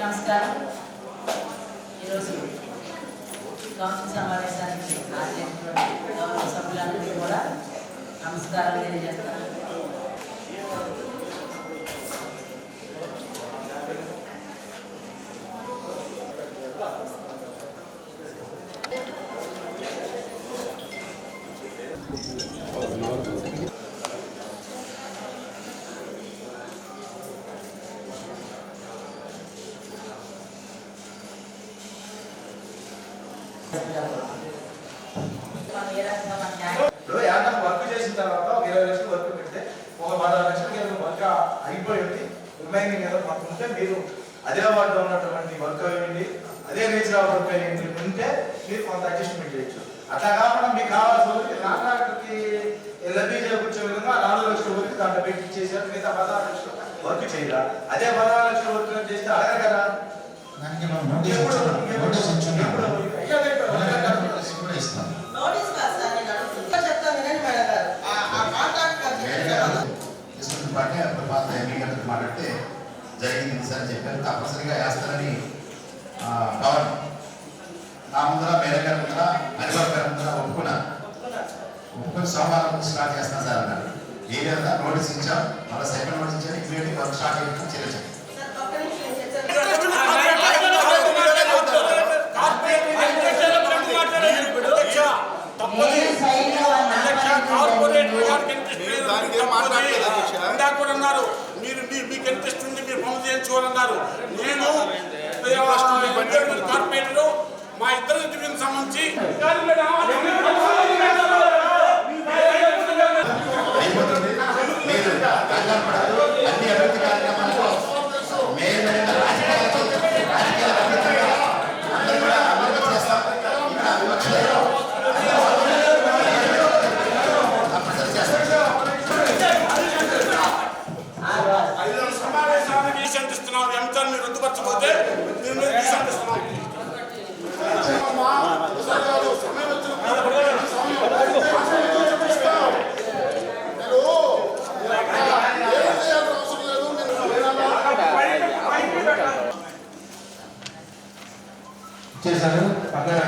నమస్కారం. ఈరోజు కౌన్సిల్ సమావేశానికి హాజరైనటువంటి గౌరవ సభ్యులందరికీ కూడా నమస్కారం తెలియజేస్తాను. ఏదైనా వర్క్ చేసిన తర్వాత ఒక ఇరవై లక్షలు వర్క్ పెడితే ఒక పదహారు లక్షలకి ఏదో వర్క్ అయిపోయి ఉంది రిమైనింగ్ ఏదో కొంత ఉంటే మీరు ఆదిలాబాద్లో ఉన్నటువంటి వర్క్ అయ్యింది అదే ఆఫ్ వర్క్ అయ్యింది ఉంటే మీరు కొంత అడ్జస్ట్మెంట్ చేయొచ్చు. అట్లా కాకుండా మీకు కావాల్సిన వరకు కాంట్రాక్టర్కి లబ్ధి చేకూర్చే విధంగా నాలుగు లక్షల వరకు దాంట్లో పెట్టి చేశారు మిగతా పదహారు లక్షలు వర్క్ చేయాలి అదే పదహారు లక్షల వర్క్ చేస్తే అడగరు కదా? మాట్లాడితే జరిగింది సార్ చెప్పారు. తప్పనిసరిగా వేస్తారని పవన్ నా ముందర మేరే ముందర హరిబాబు గారి ముందర ఒప్పుకున్నా. ఒప్పుకొని సోమవారం స్టార్ట్ చేస్తాను సార్ అన్నారు. ఏ నోటీస్ ఇచ్చాం. మళ్ళీ సెకండ్ నోటీస్ ఇచ్చాను ఇమీడియట్గా వర్క్ స్టార్ట్ చేయడం చేయలేదు ఇందాక కూడా అన్నారు మీరు మీ- మీకు ఇంట్రెస్ట్ ఉంది మీరు పనులు చేయించుకోవాలన్నారు. నేను కార్పొరేటర్ మా ఇద్దరు సంబంధించి సమావేశానికి శాంతిస్తున్నాం ఈ అంశాన్ని మీరు రద్దుపరచకపోతే మీద శాంతిస్తున్నాం చేశారు. పక్కన